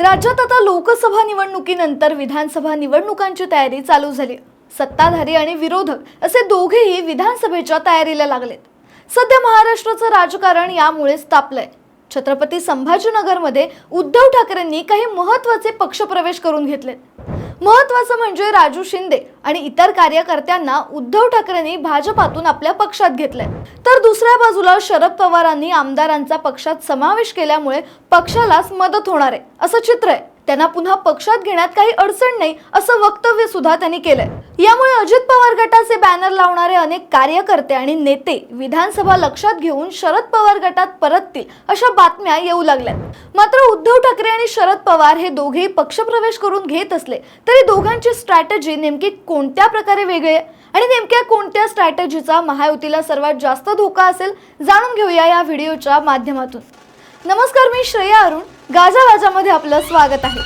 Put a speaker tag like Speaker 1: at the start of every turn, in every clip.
Speaker 1: राज्यात आता लोकसभा निवडणुकीनंतर विधानसभा निवडणुकांची तयारी चालू झाली. सत्ताधारी आणि विरोधक असे दोघेही विधानसभेच्या तयारीला लागलेत. सध्या महाराष्ट्राचं राजकारण यामुळेच तापलंय. छत्रपती संभाजीनगरमध्ये उद्धव ठाकरेंनी काही महत्त्वाचे पक्षप्रवेश करून घेतलेत. महत्वाचं म्हणजे राजू शिंदे आणि इतर कार्यकर्त्यांना उद्धव ठाकरेंनी भाजपातून आपल्या पक्षात घेतलंय. तर दुसऱ्या बाजूला शरद पवारांनी आमदारांचा पक्षात समावेश केल्यामुळे पक्षालाच मदत होणार आहे असं चित्र आहे. त्यांना पुन्हा पक्षात घेण्यात काही अडचण नाही असं वक्तव्य सुद्धा त्यांनी केलंय. यामुळे अजित पवार गटाचे बॅनर लावणारे अनेक कार्यकर्ते आणि नेते विधानसभा लक्षात घेऊन शरद पवार गटात परततील अशा बातम्या येऊ लागल्यात. मात्र उद्धव ठाकरे आणि शरद पवार हे दोघेही पक्षप्रवेश करून घेत असले तरी दोघांची स्ट्रॅटेजी नेमकी कोणत्या प्रकारे वेगळी आहे? आणि नेमक्या कोणत्या स्ट्रॅटेजीचा महायुतीला सर्वात जास्त धोका असेल? जाणून घेऊया या व्हिडिओच्या माध्यमातून. नमस्कार मी श्रेया अरुण. गाजा वाजामध्ये आपलं स्वागत आहे.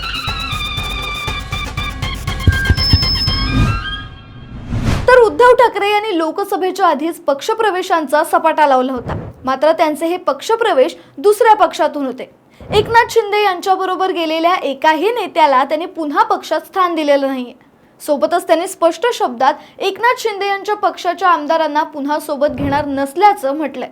Speaker 1: तर उद्धव ठाकरे यांनी लोकसभेच्या आधीच पक्षप्रवेशांचा सपाटा लावला होता. मात्र त्यांचे हे पक्षप्रवेश दुसऱ्या पक्षातून होते. एकनाथ शिंदे यांच्याबरोबर गेलेल्या एकाही नेत्याला त्यांनी पुन्हा पक्षात स्थान दिलेलं नाहीये. सोबतच त्यांनी स्पष्ट शब्दात एकनाथ शिंदे यांच्या पक्षाच्या आमदारांना पुन्हा सोबत घेणार नसल्याचं म्हटलंय.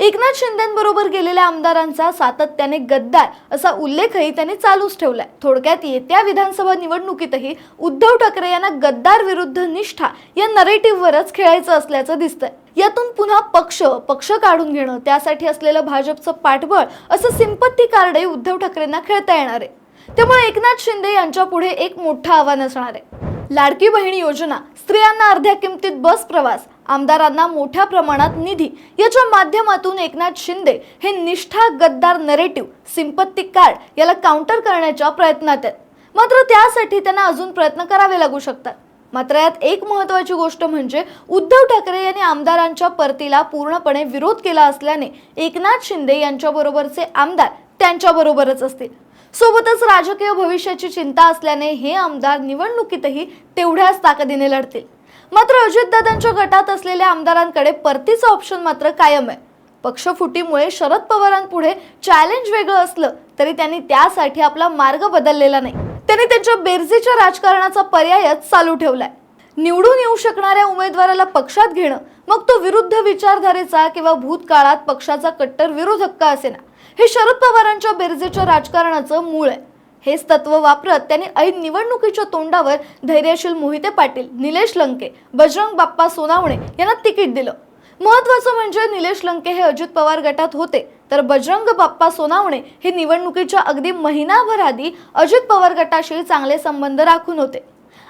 Speaker 1: एकनाथ शिंदेबरोबर गेलेल्या आमदारांचा सातत्याने गद्दार असा उल्लेखही त्यांनी चालूच ठेवलाय. थोडक्यात येत्या विधानसभा निवडणुकीतही उद्धव ठाकरे यांना गद्दार विरुद्ध निष्ठा या नरेटिव्हवरच खेळायचं असल्याचं दिसतंय. यातून पुन्हा पक्ष पक्ष काढून घेणं त्यासाठी असलेलं भाजपचं पाठबळ असं सिंपत्ती कार्डही उद्धव ठाकरेंना खेळता येणार आहे. त्यामुळे एकनाथ शिंदे यांच्या पुढे एक मोठं आव्हान असणार आहे. लाडकी बहीण योजना स्त्रियांना अर्ध्या किमतीत बस प्रवास आमदारांना मोठ्या प्रमाणात निधी याच्या माध्यमातून एकनाथ शिंदे हे निष्ठा गद्दार नरेटिव्ह सिंपत्ती कार्ड याला काउंटर करण्याच्या प्रयत्नात आहेत. मात्र त्यासाठी त्यांना अजून प्रयत्न करावे लागू शकतात. मात्र यात एक महत्वाची गोष्ट म्हणजे उद्धव ठाकरे यांनी आमदारांच्या परतीला पूर्णपणे विरोध केला असल्याने एकनाथ शिंदे यांच्याबरोबरचे आमदार त्यांच्याबरोबरच असतील. सोबतच राजकीय भविष्याची चिंता असल्याने हे आमदार निवडणुकीतही तेवढ्याच ताकदीने लढतील. मात्र अजितदादांच्या गटात असलेल्या आमदारांकडे परतीचं ऑप्शन मात्र कायम आहे. पक्षफुटीमुळे शरद पवारांपुढे चॅलेंज वेगळं असलं तरी त्यांनी त्यासाठी आपला मार्ग बदललेला नाही. त्यांनी त्यांच्या बेरजेच्या राजकारणाचा पर्यायच चालू ठेवलाय. निवडून येऊ शकणाऱ्या उमेदवाराला पक्षात घेणं मग तो विरुद्ध विचारधारेचा किंवा भूतकाळात पक्षाचा कट्टर विरोधक का असेना? हे शरद पवारांच्या बेरजेच्या राजकारणाचं मूळ आहे. हेच तत्व वापरत त्यांनी ऐन निवडणुकीच्या तोंडावर धैर्यशील मोहिते पाटील निलेश लंके बजरंग बाप्पा सोनावणे यांना तिकीट दिलं. महत्वाचं म्हणजे निलेश लंके हे अजित पवार गटात होते. तर बजरंग बाप्पा सोनावणे हे निवडणुकीच्या अगदी महिनाभर आधी अजित पवार गटाशी चांगले संबंध राखून होते.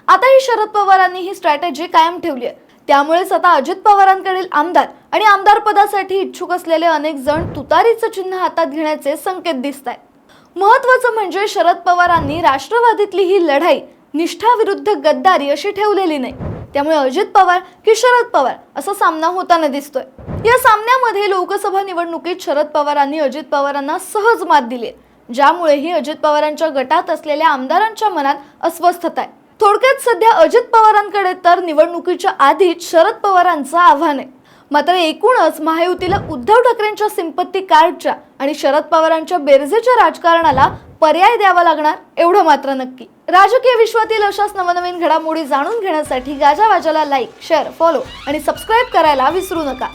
Speaker 1: आताही शरद पवारांनी ही स्ट्रॅटेजी कायम ठेवली आहे. त्यामुळेच आता अजित पवारांकडील आमदार आणि आमदार पदासाठी इच्छुक असलेले अनेक जण तुतारीचं चिन्ह हातात घेण्याचे संकेत दिसत आहेत महत्वाचं म्हणजे शरद पवारांनी राष्ट्रवादीतली ही लढाई निष्ठा विरुद्ध गद्दारी अशी ठेवलेली नाही. त्यामुळे अजित पवार की शरद पवार असा सामना होताना दिसतोय. या सामन्यामध्ये लोकसभा निवडणुकीत शरद पवारांनी अजित पवारांना सहज मात दिली ज्यामुळेही अजित पवारांच्या गटात असलेल्या आमदारांच्या मनात अस्वस्थता आहे. थोडक्यात सध्या अजित पवारांकडे तर निवडणुकीच्या आधीच शरद पवारांचं आव्हान आहे. मात्र एकूणच महायुतीला उद्धव ठाकरेंच्या सिंपत्ती कार्डच्या आणि शरद पवारांच्या बेरजेच्या राजकारणाला पर्याय द्यावा लागणार एवढं मात्र नक्की. राजकीय विश्वातील अशाच नवनवीन घडामोडी जाणून घेण्यासाठी गाजावाजाला लाईक शेअर फॉलो आणि सबस्क्राईब करायला विसरू नका.